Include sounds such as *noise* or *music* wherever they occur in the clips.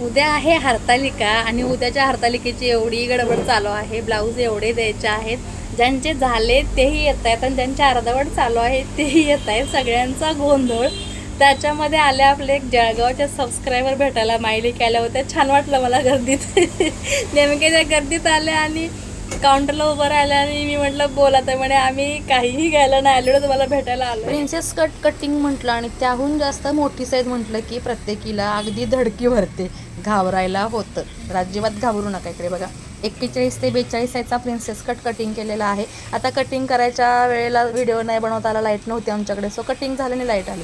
उद्या आहे हरतालिका आणि उद्याच्या हरतालिकेची एवढी गडबड चालू आहे. ब्लाऊज एवढे द्यायचे आहेत. ज्यांचे झाले तेही येत आहेत आणि ज्यांचे अर्धवट चालू आहे तेही येत आहेत. सगळ्यांचा गोंधळ. त्याच्यामध्ये आले आपले एक जळगावचे सबस्क्रायबर भेटायला माहिती आल्या होत्या छान वाटलं मला गर्दीत. *laughs* नेमके त्या गर्दीत आले आणि काउंटरला उभं राहिलं आणि मी म्हटलं बोला तर म्हणे आम्ही काहीही घ्यायला नाही आलेलो तुम्हाला भेटायला आलो प्रिन्सेस कट कटिंग म्हटलं आणि त्याहून जास्त मोठी साईज म्हटलं की प्रत्येकीला अगदी धडकी भरते घाबरायला होतं. अजिबात घाबरू नका इकडे बघा. एक्केचाळीस ते बेचाळीस साईजचा प्रिन्सेस कट कटिंग केलेला आहे. आता कटिंग करायच्या वेळेला व्हिडिओ नाही बनवता आला लाइट नव्हती आमच्याकडे. सो कटिंग झालं लाइट आली.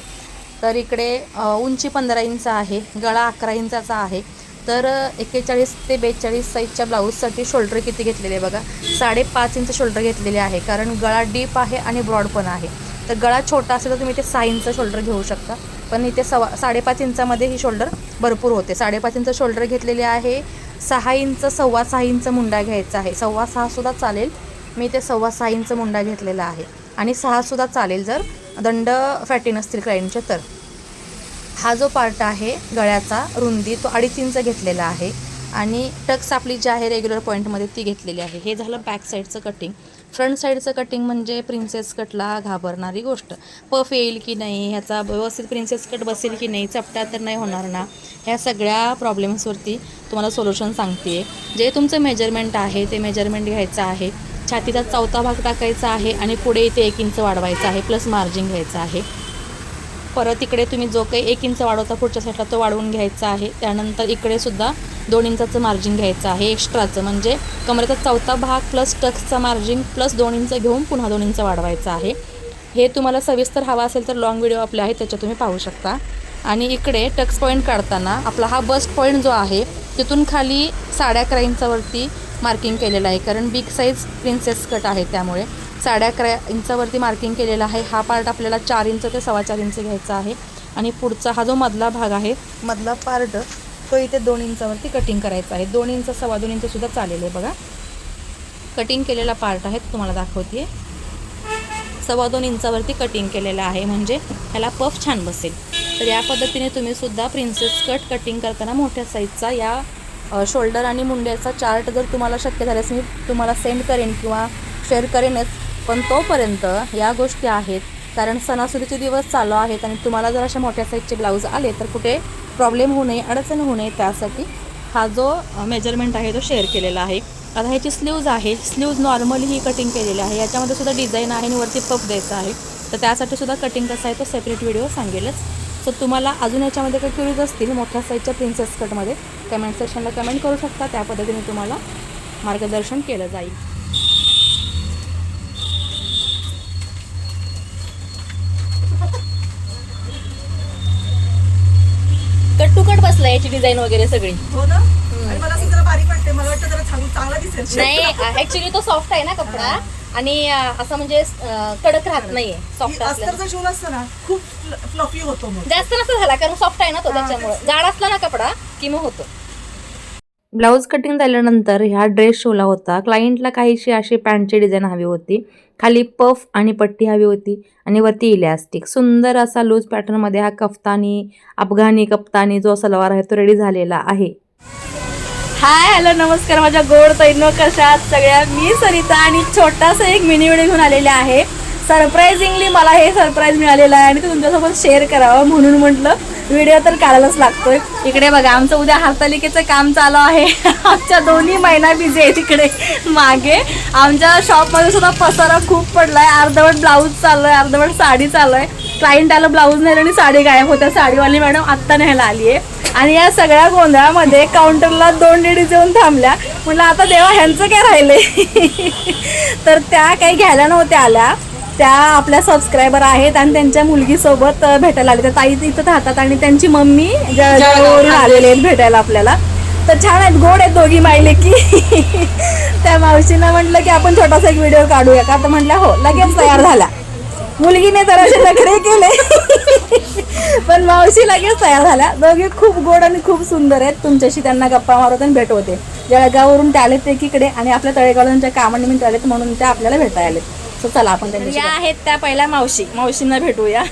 तर इकडे उंची पंधरा इंच आहे गळा अकरा इंचाचा आहे. तर एक्केचाळीस ते बेचाळीस साईजच्या ब्लाऊजसाठी शोल्डर किती घेतलेले आहे बघा? साडेपाच इंच शोल्डर घेतलेले आहे कारण गळा डीप आहे आणि ब्रॉड पण आहे. तर गळा छोटा असेल तर तुम्ही ते सहा इंच शोल्डर घेऊ शकता. पण इथे सवा साडेपाच इंचामध्ये ही शोल्डर भरपूर होते. साडेपाच इंच शोल्डर घेतलेले आहे. सहा इंच सव्वा सहा इंच मुंडा घ्यायचा आहे. सव्वा सहासुद्धा चालेल. मी ते सव्वा सहा इंच मुंडा घेतलेला आहे. आणि सहासुद्धा चालेल जर दंड फॅटी नसतील क्लायंटचे तर. हा जो पार्ट आहे गळ्याचा रुंदी तो अडीच इंच घेतलेला आहे. आणि टक्स आपली जी आहे रेग्युलर पॉईंटमध्ये ती घेतलेली आहे. हे झालं बॅक साईडचं कटिंग फ्रंट साईडचं कटिंग म्हणजे प्रिन्सेस कटला घाबरणारी गोष्ट. पफ येईल की नाही ह्याचा व्यवस्थित प्रिन्सेस कट बसेल की नाही चपटा तर नाही होणार ना. ह्या सगळ्या प्रॉब्लेम्सवरती तुम्हाला सोल्युशन सांगते जे तुमचं मेजरमेंट आहे ते मेजरमेंट घ्यायचं आहे. छातीचा चौथा भाग टाकायचा आहे आणि पुढे इथे एक इंच वाढवायचा आहे प्लस मार्जिन घ्यायचं आहे. परत इकडे तुम्ही जो काही एक इंच वाढवता पुढच्या साईडला तो वाढवून घ्यायचा आहे. त्यानंतर इकडे सुद्धा दोन इंचाचं मार्जिन घ्यायचं आहे एक्स्ट्राचं म्हणजे कमरेचा चौथा भाग प्लस टक्सचा मार्जिन प्लस दोन इंच घेऊन पुन्हा दोन इंच वाढवायचं आहे. हे तुम्हाला सविस्तर हवा असेल तर लॉंग व्हिडिओ आपले आहे त्याच्यात तुम्ही पाहू शकता. आणि इकडे टक्स पॉईंट काढताना आपला हा बस्ट पॉईंट जो आहे तिथून खाली साडे अकरा इंचावरती मार्किंग केलेलं आहे. कारण बिग साईज प्रिन्सेस कट आहे त्यामुळे. साडे अकरा इंचावरती मार्किंग केलेला आहे. हा पार्ट आपल्याला चार इंच ते सव्वा चार इंच घ्यायचा आहे. आणि पुढचा हा जो मधला भाग आहे मधला पार्ट तो इथे दोन इंचावरती कटिंग करायचा आहे. दोन इंच सव्वा दोन इंचसुद्धा चालेल आहे बघा. कटिंग केलेला पार्ट आहे तो तुम्हाला दाखवते सव्वा दोन इंचावरती कटिंग केलेलं आहे म्हणजे ह्याला पफ छान बसेल. तर या पद्धतीने तुम्ही सुद्धा प्रिन्सेस कट कटिंग करताना मोठ्या साईजचा या शोल्डर आणि मुंड्याचा चार्ट जर तुम्हाला शक्य झाल्यास मी तुम्हाला सेंड करेन किंवा शेअर करेनच. पण तोपर्यंत या गोष्टी आहेत. कारण सणासुदीचे दिवस चालू आहेत आणि तुम्हाला जर अशा मोठ्या साईजचे ब्लाऊज आले तर कुठे प्रॉब्लेम होऊ नये अडचण होऊ नये त्यासाठी हा जो मेजरमेंट आहे तो शेअर केलेला आहे. आता ह्याची स्लीव्ज आहे. स्लीव्ज नॉर्मली ही कटिंग केलेली आहे. याच्यामध्ये सुद्धा डिझाईन आहे आणि वरती पफ द्यायचा आहे. तर त्यासाठी सुद्धा कटिंग कसं आहे तो सेपरेट व्हिडिओ सांगेलच. सो तुम्हाला अजून याच्यामध्ये काही क्युरीज असतील मोठ्या साईजच्या प्रिन्सेस कटमध्ये कमेंट सेक्शनला कमेंट करू शकता. त्या पद्धतीने तुम्हाला मार्गदर्शन केलं जाईल. कट बसला याची डिझाईन वगैरे सगळी. हो ना? आणि मला असं जरा बारीक वाटते मला वाटतं जरा चांगलं चांगला दिसेल नाही ऍक्च्युली तो सॉफ्ट आहे ना कपडा. आणि अं, असं म्हणजे अं, कडक राहत नाहीये. सॉफ्ट असल्या अस्तरचा शिवला असतं ना खूप फ्लफी होतो मग. जास्त नसतं झाला कारण सॉफ्ट आहे ना तो त्याच्यामुळे. जाड असला ना कपडा की मग होतो. ब्लाऊज कटिंग झाल्यानंतर ह्या ड्रेस शिवला होता. क्लायंटला काहीशी अशी पॅन्टची डिझाईन हवी होती. खाली पफ आणि पट्टी हवी होती आणि वरती इलॅस्टिक सुंदर असा लूज पॅटर्नमध्ये हा कफ्तानी अफगाणी कप्तानी जो सलवार आहे तो रेडी झालेला आहे. हाय हॅलो नमस्कार. माझ्या गोड तैनो कशा सगळ्या मी सरिता आणि छोटासा एक मिनी व्हिडिओ घेऊन आलेला आहे. सरप्राईझिंगली मला हे सरप्राईज मिळालेलं आहे आणि ते तुमच्यासोबत शेअर करावं म्हणून म्हटलं. व्हिडिओ तर काढायलाच लागतोय. इकडे बघा आमचं उद्या हरतालिकेचं काम चालू आहे. *laughs* आमच्या दोन्ही महिना बिझी आहे तिकडे मागे. आमच्या शॉपमध्ये सुद्धा पसारा खूप पडला आहे अर्धवट ब्लाऊज चालू आहे अर्धवट साडी चालू आहे क्लायंट आलं ब्लाऊज नाही आणि साडी गायब होत्या. साडीवाली मॅडम आत्ता न्यायला आली आहे आणि या सगळ्या गोंधळामध्ये काउंटरला दोन लेडीज येऊन थांबल्या. म्हटलं आता देवा ह्यांचं काय राहिलंय? *laughs* तर त्या काही घ्यायला नव्हत्या आल्या. त्या आपल्या सबस्क्रायबर आहेत आणि त्यांच्या मुलगीसोबत भेटायला आल्या त्या ताई इथं राहतात आणि त्यांची मम्मी जळगाववरून आलेले आहेत भेटायला आपल्याला. तर छान आहेत गोड आहेत दोघी मायले की. *laughs* त्या मावशीनं म्हटलं की आपण छोटासा एक व्हिडिओ काढूया का? तर म्हटलं हो लगेच तयार झाल्या मुलगीने तर असे नखरे केले. *laughs* पण मावशी लगेच तयार झाल्या दोघे खूप गोड आणि खूप सुंदर आहेत. तुमच्याशी त्यांना गप्पा मारत आणि भेट होते जळगाववरून त्या आलेत एकीकडे आणि आपल्या तळेगावांच्या कामानिमित्त आलेत म्हणून त्या आपल्याला भेटायला आलेत. सो चला आपण त्यांच्या आहेत त्या पहिल्या मावशी. मावशींना भेटूया.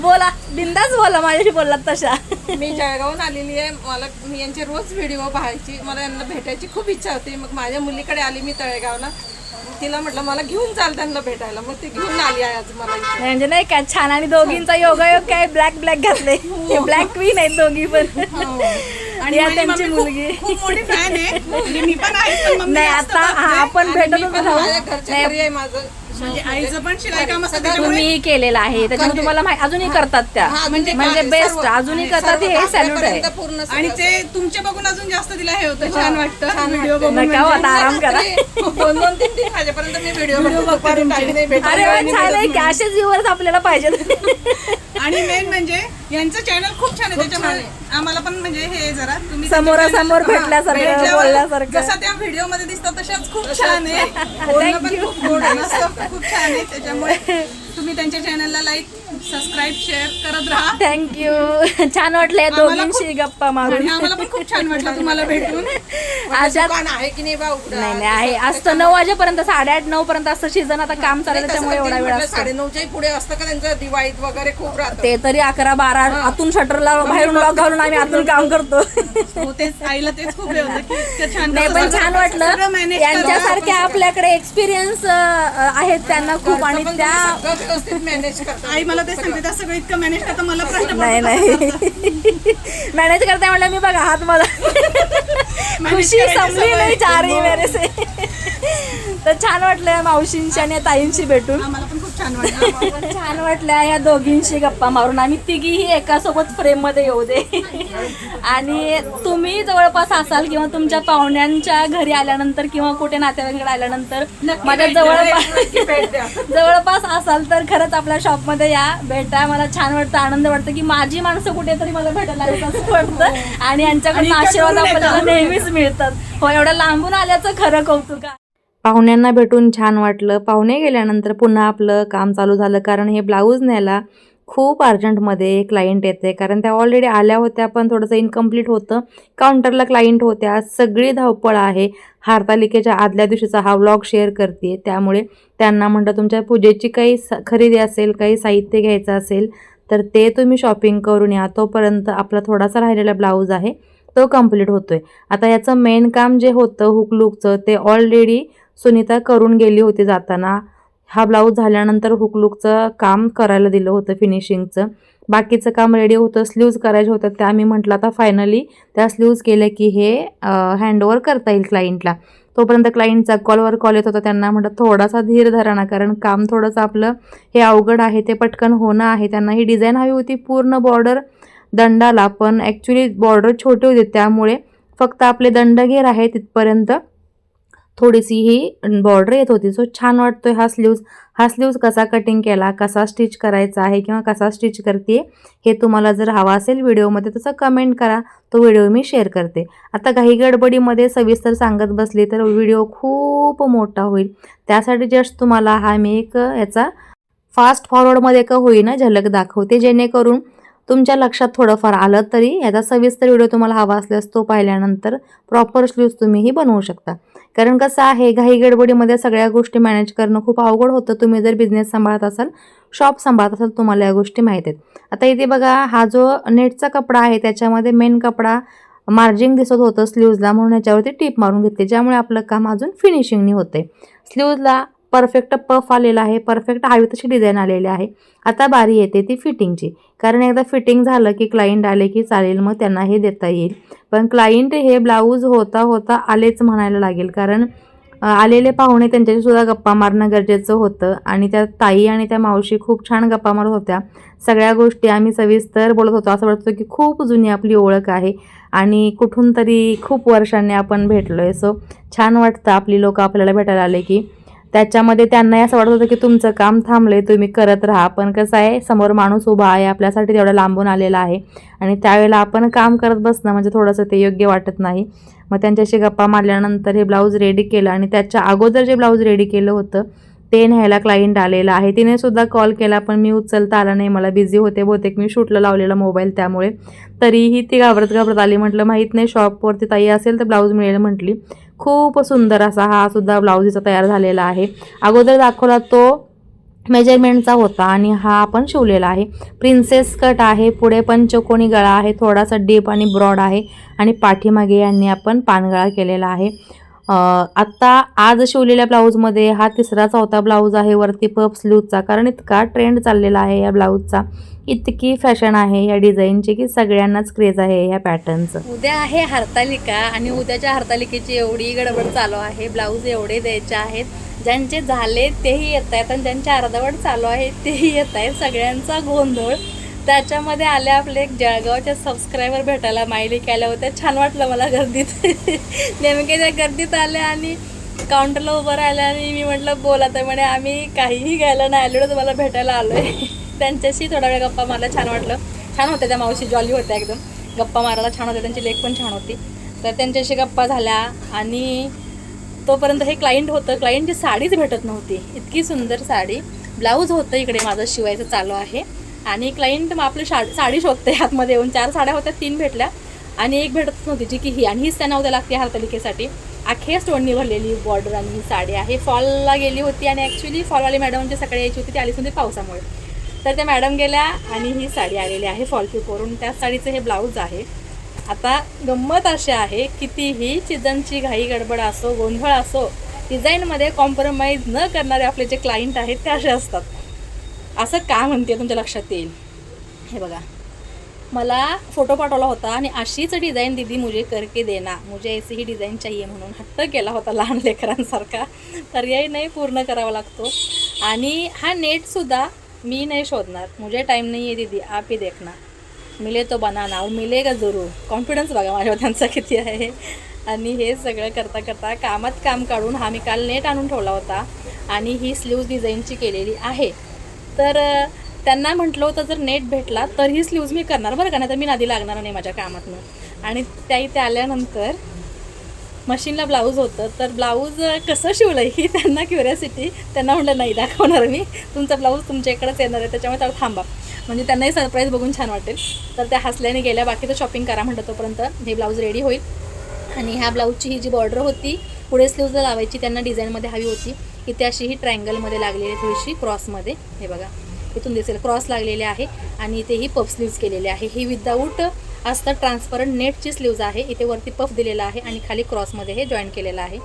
बोला बिंदास बोला माझ्याशी बोललात तशा. मी जळगावून आलेली आहे. मला मी यांचे रोज व्हिडिओ पाहायची. मला यांना भेटायची खूप इच्छा होती. मग माझ्या मुलीकडे आली मी तळेगावला. मग तिला म्हटलं मला घेऊन चाल त्यांना भेटायला. मग ती घेऊन आली आहे आज मला इथे. म्हणजे नाही का छान. आणि दोघींचा योगायोग काय? ब्लॅक ब्लॅक घातले. ब्लॅक क्वीन आहेत दोघी पण. आणि या त्यांची मुलगी. खूप मोठी फॅन आहे. *laughs* म्हणजे मी पण आहे पण मम्मी नाही जास्त आता बघते. हा आपण आणि मी भेटतच पण राहू. माझ्या घरच्या घरी आहे माझं. म्हणजे आईचं पण शिलाई काम असतं त्याच्यामुळे तुम्ही केलेला आहे त्याच्यामुळे तुम्हाला माहि- अजूनही करतात त्या. हा, म्हणजे म्हणजे काय, बेस्ट सर्व- अजूनही करतात हे सॅल्यूट आहे. आतापर्यंत पूर्ण आणि ते तुमचे बघून अजून जास्त तिला हे होतं. छान वाटतं. व्हिडिओ बघून नका हो, आता आराम करा. *laughs* दोन दोन तीन तीन वाजेपर्यंत मी व्हिडिओ बघते. टाइम नाही भेटत. अरे वा, छान आहे कॅशेस व्ह्यूअर्स आपल्याला पाहिजेत *laughs* आणि मेन म्हणजे यांचं चॅनल खूप छान आहे त्याच्यामुळे आम्हाला पण म्हणजे हे जरा तुम्ही समोरासमोर भेटल्यासारखं, भेटल्यावर बोलल्यासारखं. जसं त्या व्हिडिओमध्ये दिसतात तशाच खूप छान आहे बोलणं पण खूप गोड आहे. मस्त, खूप छान आहे त्याच्यामुळे तुम्ही त्यांच्या चॅनलला लाईक सबस्क्राईब शेअर करत राहा. थँक्यू छान वाटलंय दोघींशी गप्पा आणि मारून आम्हाला पण खूप छान वाटलं तुम्हाला भेटून. *laughs* अशा दुकान आहे की नाही बा उघडं? नाही नाही आहे. असतं नऊ वाजेपर्यंत साडेआठ नऊ पर्यंत असतं सीझन आता काम चालू आहे, तसं त्याच्यामुळे पण एवढा वेळ म्हटलं असतो. साडेनऊच्याही पुढे असतं का त्यांचं दिवाळीत वगैरे खूप राहतं? ते तरी अकरा बारा आतून शटरला बाहेरून लॉक घालून आम्ही आतून काम करतो. हो तेच आईला तेच खूप हे होतं की इतकं छान नाही कसं पण छान वाटलं. यांच्यासारख्या आपल्याकडे एक्सपिरियन्स आहेत त्यांना खूप आणि पण त्या तुम्ही सगळं व्यवस्थित मॅनेज करता आई मला ते सांगते त्या सगळं इतकं मॅनेज करता मला प्रश्न नाही नाही. मॅनेज करता म्हटलं मी बघा हात मला. खुशी संपली. नाही चार ही. मेरे से तर छान वाटलं मावशींशी आणि ताईंशी भेटून. आम्हाला पण खूप छान वाटलं. *laughs* छान वाटल्या या दोघींशी गप्पा मारून. आम्ही तिघीही एका सोबत फ्रेममध्ये येऊ दे. आणि तुम्ही जवळपास असाल किंवा तुमच्या पाहुण्यांच्या घरी आल्यानंतर किंवा कुठे नातेवाईकडे आल्यानंतर माझ्या जवळपास. *laughs* जवळपास असाल तर खरंच आपल्या शॉपमध्ये या भेटा. मला छान वाटतं आनंद वाटतं की माझी माणसं कुठेतरी मला भेटायला असं वाटतं. आणि यांच्याकडून आशीर्वाद आपल्याला नेहमीच मिळतात. हो एवढ्या लांबून आल्याचं खरं कौतुक. पाहुण्यांना भेटून छान वाटलं. पाहुणे गेल्यानंतर पुन्हा आपलं काम चालू झालं. कारण हे ब्लाऊज न्यायला खूप अर्जंटमध्ये क्लायंट येते. कारण त्या ऑलरेडी आल्या होत्या पण थोडंसं इनकम्प्लीट होतं. काउंटरला क्लायंट होत्या. सगळी धावपळ आहे. हारतालिकेच्या आदल्या दिवशीचा हा व्लॉग शेअर करते. त्यामुळे त्यांना म्हणतं तुमच्या पूजेची काही स खरेदी असेल काही साहित्य घ्यायचं असेल तर ते तुम्ही शॉपिंग करून या. तोपर्यंत आपला थोडासा राहिलेला ब्लाऊज आहे तो कंप्लीट होतोय. आता याचं मेन काम जे होतं हुकलुकचं ते ऑलरेडी सुनीता करून गेली होती जाताना. हा ब्लाऊज झाल्यानंतर हुकलूकचं काम करायला दिलं होतं फिनिशिंगचं बाकीचं काम रेडी होतं स्लीव्ज करायचे होतं त्या आम्ही म्हटलं आता फायनली त्या स्लीव्ज केल्या की हे हँडओवर करता येईल क्लायंटला तोपर्यंत क्लायंटचा कॉलवर कॉल येत होता त्यांना म्हटलं थोडासा धीर धरा ना कारण काम थोडंसं आपलं हे अवघड आहे ते पटकन होणं आहे. त्यांना ही डिझाईन हवी होती पूर्ण बॉर्डर दंडाला पण ॲक्च्युली बॉर्डर छोटे होते त्यामुळे फक्त आपले दंडघेर आहे तिथपर्यंत थोडीशी ही बॉर्डर येत होती. सो छान वाटतोय हा स्लीव्ज हा स्लीव्ज कसा कटिंग केला कसा स्टिच करायचा आहे किंवा कसा स्टिच करते हे तुम्हाला जर हवा असेल व्हिडिओमध्ये तसं कमेंट करा. तो व्हिडिओ मी शेअर करते. आता काही गडबडीमध्ये सविस्तर सांगत बसली तर व्हिडिओ खूप मोठा होईल. त्यासाठी जस्ट तुम्हाला हा मी एक याचा फास्ट फॉरवर्डमध्ये का होईना झलक दाखवते. जेणेकरून तुमच्या लक्षात थोडंफार आलं तरी याचा सविस्तर व्हिडिओ तुम्हाला हवा असल्यास तो पाहिल्यानंतर प्रॉपर स्लीव्ज तुम्हीही बनवू शकता. कारण कसं आहे घाई गडबडीमध्ये सगळ्या गोष्टी मॅनेज करणं खूप अवघड होतं. तुम्ही जर बिझनेस सांभाळत असाल शॉप सांभाळत असाल तुम्हाला या गोष्टी माहीत आहेत. आता इथे बघा हा जो नेटचा कपडा आहे त्याच्यामध्ये मेन कपडा मार्जिंग दिसत होतं स्लीव्जला म्हणून याच्यावरती टीप मारून घेतली ज्यामुळे आपलं काम अजून फिनिशिंगनी होते स्लीव्जला परफेक्ट पफ आलेला आहे परफेक्ट हवी तशी डिझाईन आलेली आहे. आता बारी येते ती फिटिंगची कारण एकदा फिटिंग झालं की क्लायंट आले की चालेल मग त्यांना हे देता येईल. पण क्लायंट हे ब्लाऊज होता होता आलेच म्हणायला लागेल. कारण आलेले पाहुणे त्यांच्याशी सुद्धा गप्पा मारणं गरजेचं होतं. आणि त्या ताई आणि त्या मावशी खूप छान गप्पा मारत होत्या. सगळ्या गोष्टी आम्ही सविस्तर बोलत होतो. असं वाटतं की खूप जुनी आपली ओळख आहे. आणि कुठून तरी खूप वर्षांनी आपण भेटलो आहे सो छान वाटतं आपली लोकं आपल्याला भेटायला आले की. त्याच्यामध्ये त्यांनाही असं वाटत होतं की तुमचं काम थांबलंय तुम्ही करत राहा. पण कसं आहे समोर माणूस उभा आहे आपल्यासाठी तेवढा लांबून आलेला आहे. आणि त्यावेळेला आपण काम करत बसणं म्हणजे थोडंसं ते योग्य वाटत नाही. मग त्यांच्याशी गप्पा मारल्यानंतर हे ब्लाऊज रेडी केलं आणि त्याच्या अगोदर जे ब्लाऊज रेडी केलं होतं ते न्यायला क्लायंट आलेलं आहे. तिने सुद्धा कॉल केला पण मी उचलता आला नाही मला बिझी होते बहुतेक मी शूटला लावलेला मोबाईल त्यामुळे. तरीही ती घाबरत घाबरत आली. म्हटलं माहीत नाही शॉपवरती ताई असेल तर ब्लाऊज मिळेल म्हटली. खूप सुंदर असा हा सुद्धा ब्लाऊज तयार झालेला आहे. अगोदर दाखवला तो मेजरमेंटचा होता आणि हा आपण शिवलेला आहे. प्रिन्सेस कट आहे पुढे पंचकोणी गळा आहे थोडासा डीप आणि ब्रॉड आहे आणि पाठीमागे यांनी आपण पानगळा केलेला आहे. आत्ता आज शिवलेल्या ब्लाऊजमध्ये हा तिसरा चौथा ब्लाऊज आहे वरती पफ स्लीवचा कारण इतका ट्रेंड चाललेला आहे या ब्लाऊजचा इतकी फॅशन आहे या डिझाईनची की सगळ्यांनाच क्रेज आहे या पॅटर्नचं. उद्या आहे हरतालिका आणि उद्याच्या हरतालिकेची एवढी गडबड चालू आहे ब्लाऊज एवढे द्यायचे आहेत. ज्यांचे झाले तेही येत आहेत आणि ज्यांचे अर्धवट चालू आहे तेही येत आहेत. सगळ्यांचा गोंधळ. त्याच्यामध्ये आले आपले एक जळगावचे सबस्क्रायबर भेटायला मायली केल्या होत्या छान वाटलं मला गर्दीत. *laughs* नेमके त्या गर्दीत आल्या आणि काउंटरला उभं राहिलं आणि मी म्हटलं बोला तर म्हणे आम्ही काहीही घ्यायला नाही आलेलो तुम्हाला भेटायला आलो आहे *laughs* त्यांच्याशी थोडा वेळ गप्पा मारला छान वाटलं. छान होत्या त्या मावशी जॉली होत्या एकदम. गप्पा मारायला छान होत्या त्यांची लेख पण छान होती. तर त्यांच्याशी गप्पा झाल्या आणि तोपर्यंत हे क्लायंट होतं. क्लायंटची साडीच भेटत नव्हती. इतकी सुंदर साडी. ब्लाऊज होतं इकडे माझं शिवायचं चालू आहे. आणि क्लायंट मग आपली शा साडी शोधते. आतमध्ये येऊन चार साड्या होत्या तीन भेटल्या. आणि एक भेटत नव्हती जी की ही. आणि हीच त्यांना उद्या लागते हरतालिकेसाठी. अखेर स्टोननी भरलेली बॉर्डर आणि ही साडी आहे. फॉलला गेली होती आणि ॲक्च्युली फॉलवाली मॅडम जे सकाळी यायची होती ती आलीच नव्हती पावसामुळे. तर त्या मॅडम गेल्या आणि ही साडी आलेली आहे फॉल करून त्या साडीचं हे ब्लाऊज आहे. आता गंमत अशी आहे कितीही चिजांची घाई गडबड असो गोंधळ असो डिझाईनमध्ये कॉम्प्रोमाइज न करणारे आपले जे क्लायंट आहेत ते असे असतात. असं का म्हणते तुमच्या लक्षात येईल? हे बघा. मला फोटो पाठवला होता आणि अशीच डिझाईन दिदी मुझे करके देना. मुझे ऐसी ही डिझाईन चाहिए म्हणून हट्ट केला होता लहान लेकरांसारखा. पर्याय नाही पूर्ण करावा लागतो. आणि हा नेटसुद्धा मी नाही शोधणार. मुझे टाईम नाही आहे दीदी आप ही देखना. मिले तो बनाना और मिलेगा जरूर. कॉन्फिडन्स बघा माझ्यावर त्यांचा किती आहे. आणि हे सगळं करता करता कामात काम काढून हा मी काल नेट आणून ठेवला होता. आणि ही स्लीव्ज डिझाईनची केलेली आहे. तर त्यांना म्हटलं होतं जर नेट भेटला तर ही स्लीव्ज मी करणार बरं का? नाही तर मी नादी लागणार नाही माझ्या कामातनं. आणि त्या इथे आल्यानंतर मशीनला ब्लाऊज होतं तर ब्लाऊज कसं शिवलं ही त्यांना क्युरियासिटी त्यांना म्हटलं नाही दाखवणार मी. तुमचा ब्लाऊज तुमच्या इकडंच येणार आहे त्याच्यामुळे त्याला थांबा. म्हणजे त्यांनाही सरप्राईज बघून छान वाटेल. तर त्या हसल्याने गेल्या बाकीचं शॉपिंग करा म्हटलं तोपर्यंत. हे ब्लाऊज रेडी होईल. आणि ह्या ब्लाऊजची ही जी बॉर्डर होती पुढे स्लीव्जला लावायची त्यांना डिझाईनमध्ये हवी होती इथे अशी ही ट्रायंगलमध्ये लागलेली आहे थोडीशी क्रॉसमध्ये हे बघा. इथून दिसेल. क्रॉस लागलेले आहे आणि इथे ही पफ स्लीव्ज केलेले आहे. ही विदाऊट असतं ट्रान्सपरंट नेटची स्लीव्ज आहे. इथे वरती पफ दिलेला आहे आणि खाली क्रॉसमध्ये हे जॉईन केलेलं आहे.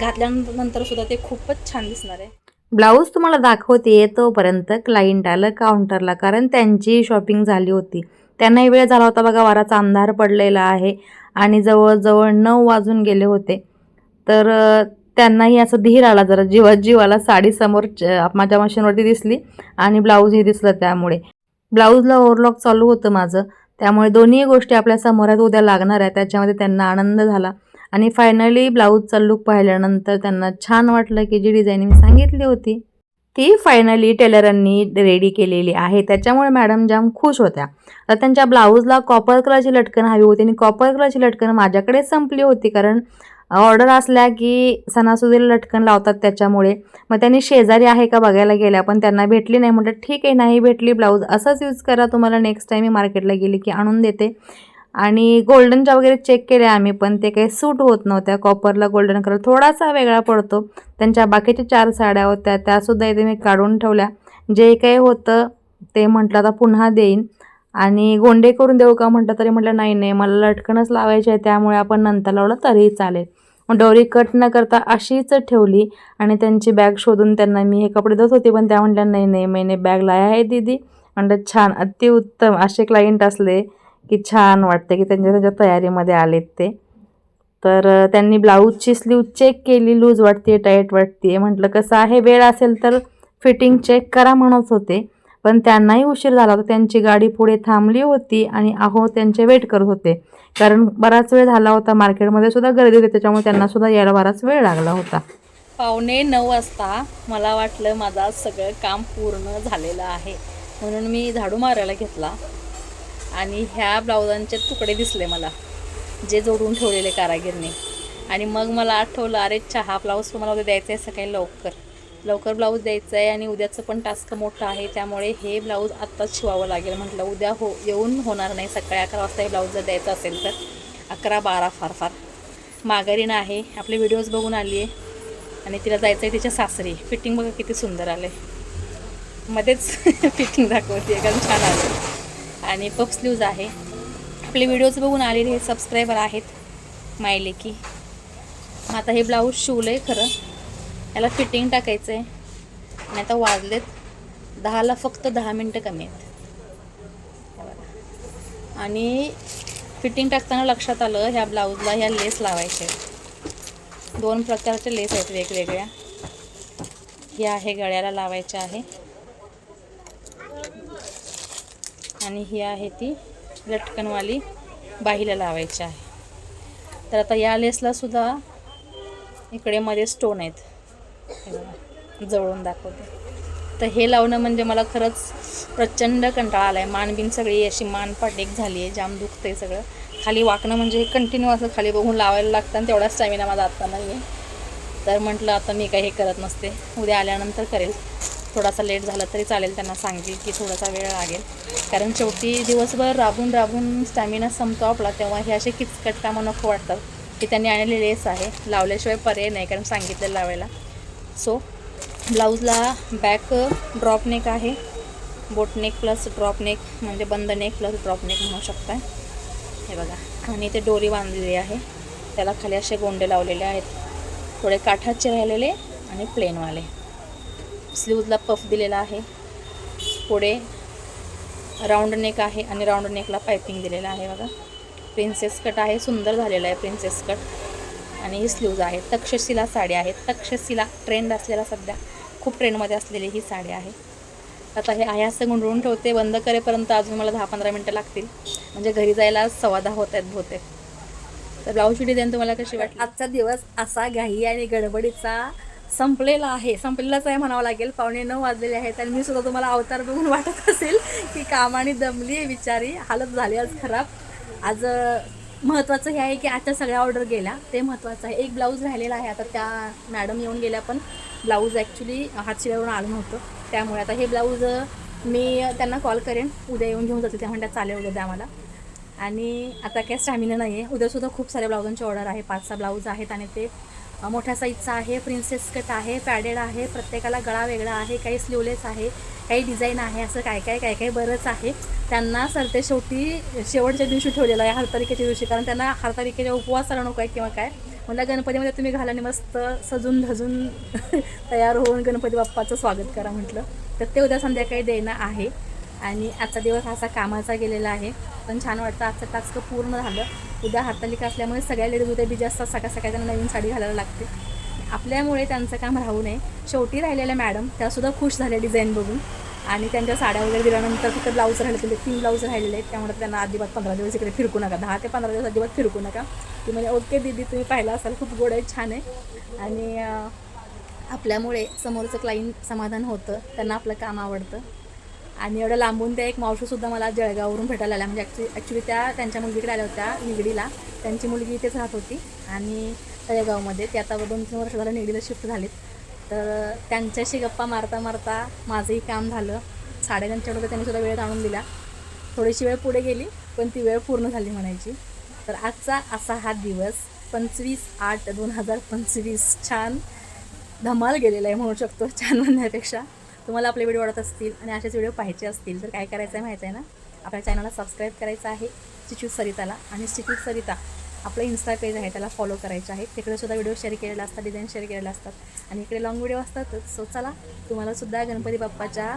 घातल्यानंतर सुद्धा ते खूपच छान दिसणार आहे. ब्लाऊज तुम्हाला दाखवते तोपर्यंत क्लायंट आलं काउंटरला कारण त्यांची शॉपिंग झाली होती. त्यांनाही वेळ झाला होता बघा वाराचा अंधार पडलेला आहे आणि जवळजवळ नऊ वाजून गेले होते. तर त्यांनाही असं धीर आला जरा जीवा जीवाला साडी समोर च- माझ्या मशीनवरती दिसली आणि ब्लाऊजही दिसलं त्यामुळे. ब्लाऊजला ओव्हरलॉक चालू होतं माझं. त्यामुळे दोन्ही गोष्टी आपल्यासमोर आहेत उद्या लागणार आहे त्याच्यामध्ये त्यांना आनंद झाला. आणि फायनली ब्लाऊजचा लुक पाहिल्यानंतर त्यांना छान वाटलं की जी डिझाईन मी सांगितली होती. ती फायनली टेलरांनी रेडी केलेली आहे. त्याच्यामुळे मॅडम जाम खुश होत्या. तर त्यांच्या ब्लाऊजला कॉपर कलरची लटकन हवी होती आणि कॉपर कलरची लटकन माझ्याकडे संपली होती कारण ऑर्डर असल्या की सणासुदीला लटकन लावतात त्याच्यामुळे. मग त्यांनी शेजारी आहे का बघायला गेल्या पण त्यांना भेटली नाही. म्हटलं ठीक आहे नाही भेटली ब्लाऊज असंच यूज करा. तुम्हाला नेक्स्ट टाईम मी मार्केटला गेली की आणून देते. आणि गोल्डनच्या वगैरे चेक केल्या आम्ही पण ते काही सूट होत नव्हत्या. कॉपरला गोल्डन कलर थोडासा वेगळा पडतो. त्यांच्या बाकीच्या चार साड्या होत्या त्यासुद्धा इथे मी काढून ठेवल्या. जे काही होतं ते म्हटलं आता पुन्हा देईन. आणि गोंडे करून देऊ का म्हटलं तरी म्हटलं नाही नाही मला लटकनच लावायची आहे त्यामुळे आपण नंतर लावलं तरीही चालेल. मग डोरी कट न करता अशीच ठेवली आणि त्यांची बॅग शोधून त्यांना मी हे कपडे देत होते पण त्या म्हटल्या नाही नाही मैने बॅग लाया आहे दीदी. म्हटलं छान अतिउत्तम असे क्लायंट असले की छान वाटते की त्यांच्या त्यांच्या तयारीमध्ये आलेत ते. तर त्यांनी ब्लाऊजची स्लीव चेक केली लूज वाटते टाईट वाटते म्हटलं कसं आहे वेळ असेल तर फिटिंग चेक करा म्हणत होते. पण त्यांनाही उशीर झाला होता. त्यांची गाडी पुढे थांबली होती आणि अहो त्यांचे वेट करत होते. कारण बराच वेळ झाला होता मार्केटमध्ये सुद्धा गर्दी होती. त्याच्यामुळे त्यांना सुद्धा यायला बराच वेळ लागला होता. पावणे नऊ वाजता मला वाटलं माझा सगळं काम पूर्ण झालेलं आहे. म्हणून मी झाडू मारायला घेतला. आणि ह्या ब्लाउजांचे तुकडे दिसले मला जे जोडून ठेवलेले कारागीरने. आणि मग मला आठवलं अरे चहा ब्लाऊज तुम्हाला उद्या द्यायचा आहे सकाळी लवकर. लवकर ब्लाऊज द्यायचं आहे आणि उद्याचं पण टास्क मोठं आहे त्यामुळे हे ब्लाऊज आत्ताच शिवावं लागेल म्हटलं. उद्या हो येऊन होणार नाही सकाळी अकरा वाजता हे ब्लाऊज जर द्यायचं असेल तर. अकरा बारा फार फार. माघारीनं आहे आपले व्हिडिओज बघून आली आहे. आणि तिला जायचं आहे तिच्या सासरी. फिटिंग बघा किती सुंदर आलं आहे मध्येच *laughs* फिटिंग दाखवते कारण छान आलं आणि पफ स्लीव्ज आहे. आपले व्हिडिओज बघून आलेले हे सबस्क्रायबर आहेत मायले की मग आता हे ब्लाऊज शिवलं आहे खरं. याला फिटिंग टाकायचं आहे आणि आता वाजलेत दहाला फक्त दहा मिनटं कमी आहेत. आणि फिटिंग टाकताना लक्षात आलं ह्या ब्लाऊजला ह्या लेस लावायच्या आहेत. दोन प्रकारच्या लेस आहेत वेगवेगळ्या. ह्या आहे गळ्याला लावायच्या आहे. आणि ही आहे ती लटकनवाली बाहीला लावायची आहे. तर आता या लेसला सुद्धा इकडे मध्ये स्टोन आहेत. जवळून दाखवते. तर हे लावणं म्हणजे मला खरंच प्रचंड कंटाळा आला आहे मानबीन सगळी अशी मान पाटेक झाली आहे जाम दुखते सगळं. खाली वाकणं म्हणजे हे कंटिन्यू असं खाली बघून लावायला लागतं आणि तेवढा स्टॅमिना माझा आत्ता नाही आहे तर म्हटलं आता मी काही हे करत नसते. उद्या आल्यानंतर करेल. थोडासा लेट झाला तरी चालेल त्यांना सांगेल की थोडासा वेळ लागेल. कारण शेवटी दिवसभर राबून राबून स्टॅमिना संपतो आपला तेव्हा हे असे किचकट कामं नको वाटतात की त्यांनी आणलेले लेस आहे. लावल्याशिवाय पर्याय नाही कारण सांगितलं लावायला. सो ब्लाऊजला बॅक ड्रॉप नेक आहे. Boat neck plus drop neck म्हणजे बंद नेक प्लस ड्रॉप नेक म्हणू शकता हे बघा. आणि ते डोरी बांधलेली आहे. त्याला खाली असे गोंडे लावलेले आहेत. थोडे काठाचे राहिलेले आणि प्लेनवाले स्लीवला पफ दिलेला आहे. पुढे राऊंड नेक आहे आणि राऊंड नेकला पायपिंग दिलेलं आहे बघा. प्रिन्सेस कट आहे सुंदर झालेला आहे प्रिन्सेस कट आणि ही स्लीव्ज आहे. तक्षशिला साडी आहे. तक्षशिला ट्रेंड असलेला सध्या खूप ट्रेंडमध्ये असलेली ही साडी आहे. आता हे आहे असं गुंडळून ठेवते बंद करेपर्यंत अजून मला दहा पंधरा मिनटं लागतील. म्हणजे घरी जायला सव्वा दहा होत आहेत बहुतेक. तर ब्लाऊजची डिझाईन तुम्हाला कशी वाटली? आजचा दिवस असा घाई आणि गडबडीचा संपलेला आहे. संपलेलाच आहे म्हणावं लागेल. पावणे नऊ वाजलेले आहेत आणि मी सुद्धा तुम्हाला अवतार बघून *laughs* वाटत असेल की कामाने दमली आहे बिचारी. हालत झाली आज खराब. आज महत्त्वाचं हे आहे की आजच्या सगळ्या ऑर्डर गेल्या. ते महत्त्वाचं आहे. एक ब्लाऊज राहिलेला आहे. आता त्या मॅडम येऊन गेल्या पण ब्लाऊज ॲक्च्युली हातशिड्यावरून आलं नव्हतं. त्यामुळे आता हे ब्लाऊज मी त्यांना कॉल करेन. उद्या येऊन घेऊन जाते. त्या म्हणतात चालेल उद्या द्या मला आणि आता काय स्टॅमिना नाही आहे उद्यासुद्धा खूप साऱ्या ब्लाऊजांची ऑर्डर आहे. पाच सहा ब्लाऊज आहेत आणि ते मोठ्या साईजचा आहे प्रिन्सेस कट आहे पॅडेड आहे प्रत्येकाला गळा वेगळा आहे काही स्लीवलेस आहे काही डिझाईन आहे असं काय काय काय काय बरंच आहे. त्यांना सरते शेवटी शेवटच्या दिवशी ठेवलेलं आहे हरतालिकेच्या दिवशी कारण त्यांना हरतालिकेच्या उपवास नको आहे किंवा काय. मला गणपतीमध्ये तुम्ही घाला आणि मस्त सजून धजून *laughs* तयार होऊन गणपती बाप्पाचं स्वागत करा म्हटलं. तर ते उद्या संध्याकाळी देणं आहे. आणि आजचा दिवस असा कामाचा गेलेला आहे. पण छान वाटतं आजचं टास्क पूर्ण झालं. उद्या हातालिका असल्यामुळे सगळ्या लेडीज उद्या बिजी असतात सकाळ सकाळी त्यांना नवीन साडी घालायला लागते. आपल्यामुळे त्यांचं काम राहू नये. शेवटी राहिलेल्या मॅडम त्यासुद्धा खुश झाल्या डिझाईन बघून. आणि त्यांच्या साड्या वगैरे दिल्यानंतर फक्त ब्लाऊज राहिले ते तीन ब्लाऊज राहिलेले आहेत. त्यामुळे त्यांना अजिबात पंधरा दिवस इकडे फिरकू नका. दहा ते पंधरा दिवस अजिबात फिरकू नका. ती म्हणजे ओके दीदी तुम्ही पाहिला असाल खूप गोड आहे छान आहे. आणि आपल्यामुळे समोरचं क्लाईंट समाधान होतं. त्यांना आपलं काम आवडतं. आणि एवढं लांबून त्या एक मावशीसुद्धा मला जळगाववरून भेटायला आल्या. म्हणजे ॲक्च्यु ॲक्च्युली त्या त्यांच्या मुलगीकडे आल्या होत्या निगडीला. त्यांची मुलगी इथेच राहत होती आणि तळेगावमध्ये ते आता दोन तीन वर्ष झालं निगडीला शिफ्ट झालीत. तर त्यांच्याशी गप्पा मारता मारता माझंही काम झालं. साड्या त्यांच्याकडे त्यांनीसुद्धा त्यांनी सुद्धा वेळ आणून दिला. थोडीशी वेळ पुढे गेली पण ती वेळ पूर्ण झाली म्हणायची. तर आजचा असा हा दिवस पंचवीस आठ दोन हजार पंचवीस छान धमाल गेलेला आहे म्हणू शकतो छान म्हणण्यापेक्षा. तुम्हाला आपले व्हिडिओ आवडत असतील आणि असेच व्हिडिओ पाहायचे असतील तर काय करायचं आहे माहिती आहे ना? आपल्या चॅनलला सबस्क्राईब करायचं आहे स्टिच्यूज सरिताला. आणि स्टिच्यूज सरिता आपलं इन्स्टा पेज आहे त्याला फॉलो करायचं आहे. तिकडे सुद्धा व्हिडिओ शेअर केलेला असतात डिझाईन शेअर केलेला असतात. आणि इकडे लॉंग व्हिडिओ असतातच सो चला तुम्हाला सुद्धा गणपती बाप्पाच्या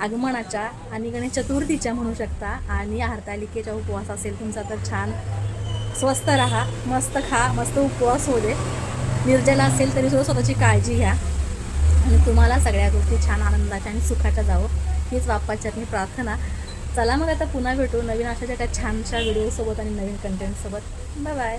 आगमनाच्या आणि गणेश चतुर्थीच्या म्हणू शकता आणि हरतालिकेचा उपवास असेल तुमचा तर छान. स्वस्त राहा मस्त खा मस्त उपवास होऊ दे. निर्जला असेल तरी सुद्धा स्वतःची काळजी घ्या. आणि तुम्हाला सगळ्या गोष्टी छान आनंदाच्या आणि सुखाच्या जावं. हीच बाप्पाच्यात मी प्रार्थना. चला मग आता पुन्हा भेटू नवीन अशाच्या त्या छानशा व्हिडिओसोबत आणि नवीन कंटेंटसोबत बाय बाय